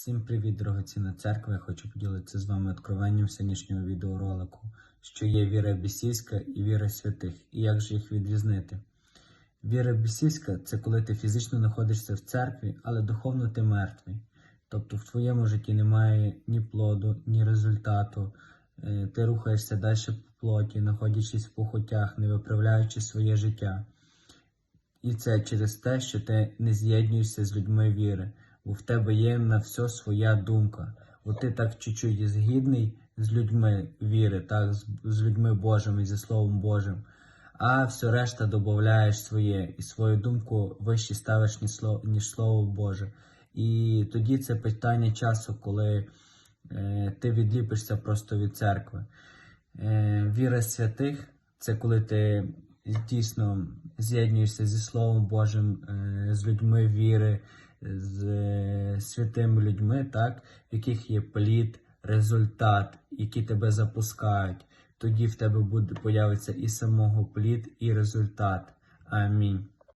Всім привіт, дорогоцінна церква! Я хочу поділитися з вами откровенням сьогоднішнього відеоролику, що є віра бісівська і віра святих, і як же їх відрізнити. Віра бісівська це коли ти фізично знаходишся в церкві, але духовно ти мертвий. Тобто в твоєму житті немає ні плоду, ні результату. Е, Ти рухаєшся далі по плоті, знаходячись в похотях, не виправляючи своє життя. І це через те, що ти не з'єднуєшся з людьми віри, бо в тебе є на все своя думка. Бо ти так чуть-чуть згідний з людьми віри, так, з, людьми Божими, зі Словом Божим, а все решта додаєш своє і свою думку вище ставиш, ніж Слово, ніж Слово Боже. І тоді це питання часу, коли е, ти відліпишся просто від церкви. Е, віра святих це коли ти дійсно з'єднуєшся зі Словом Божим, е, з людьми віри, з святими людьми, так, в яких є плід, результат, які тебе запускають. Тоді в тебе буде появиться і самого плід, і результат. Амінь.